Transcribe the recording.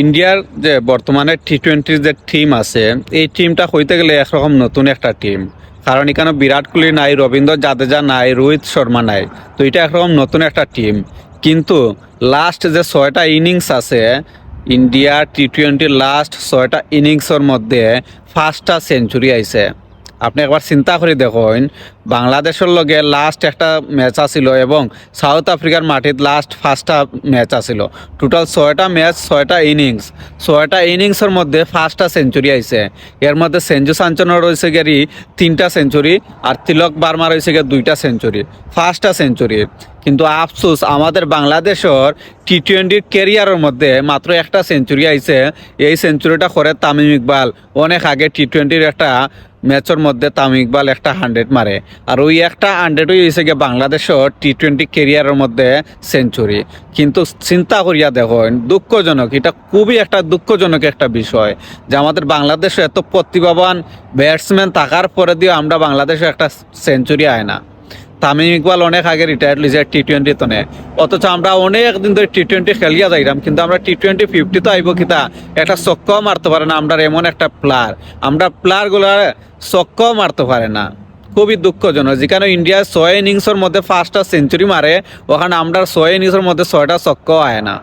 ইন্ডিয়ার যে বর্তমানে টি টোয়েন্টির যে টিম আছে, এই টিমটা হইতে গেলে একরকম নতুন একটা টিম কারণ এখানে বিরাট কোহলি নাই, রবীন্দ্র জাদেজা নাই, রোহিত শর্মা নাই। তো এটা একরকম নতুন একটা টিম কিন্তু লাস্ট যে ছয়টা ইনিংস আছে, ইন্ডিয়া টি টোয়েন্টির লাস্ট ছয়টা ইনিংসের মধ্যে ফার্স্টটা সেঞ্চুরি আইছে। আপনি একবার চিন্তা করে দেখুন, বাংলাদেশের লগে লাস্ট একটা ম্যাচ আছিল এবং সাউথ আফ্রিকার মাটিত লাস্ট ফার্স্টটা ম্যাচ আছিল। টোটাল ছয়টা ম্যাচ ছয়টা ইনিংস ছয়টা ইনিংসের মধ্যে ফার্স্টটা সেঞ্চুরি আইছে। এর মধ্যে সেঞ্জু সাঞ্চনের রয়েছে গেরি তিনটা সেঞ্চুরি আর তিলক বার্মা রয়েছে গিয়ে দুইটা সেঞ্চুরি ফার্স্টটা সেঞ্চুরি কিন্তু আফসোস, আমাদের বাংলাদেশের টি টোয়েন্টির কেরিয়ারের মধ্যে মাত্র একটা সেঞ্চুরি আইছে। এই সেঞ্চুরিটা করে তামিম ইকবাল অনেক আগে টি টোয়েন্টির একটা ম্যাচের মধ্যে তাম ইকবাল একটা হান্ড্রেড মারে। আর ওই একটা হান্ড্রেডই হয়েছে গিয়ে বাংলাদেশের টি টোয়েন্টি কেরিয়ারের মধ্যে সেঞ্চুরি কিন্তু চিন্তা করিয়া দেখুন, দুঃখজনক, এটা খুবই একটা দুঃখজনক একটা বিষয় যে আমাদের বাংলাদেশে এত প্রতিভাবান ব্যাটসম্যান থাকার পরে দিয়েও আমরা বাংলাদেশে একটা সেঞ্চুরি আয় না। তামিম ইকবাল অনেক আগে রিটায়ার্ড লিজে টি টোয়েন্টি তনে অথচ আমরা অনেক দিন ধরে টি টোয়েন্টি খেলিয়া যাইলাম কিন্তু আমরা টি টোয়েন্টি ফিফটি তো আইব কিতা? একটা চক্ক মারতে পারে না, আমরা এমন একটা প্লেয়ার আমরা প্লেয়ারগুলো চক্ক মারতে পারে না। খুবই দুঃখজনক, যেখানে ইন্ডিয়া ছয় ইনিংসের মধ্যে ফার্স্টটা সেঞ্চুরি মারে, ওখানে আমরা ছয় ইনিংসের মধ্যে ছয়টা চক্ক আয় না।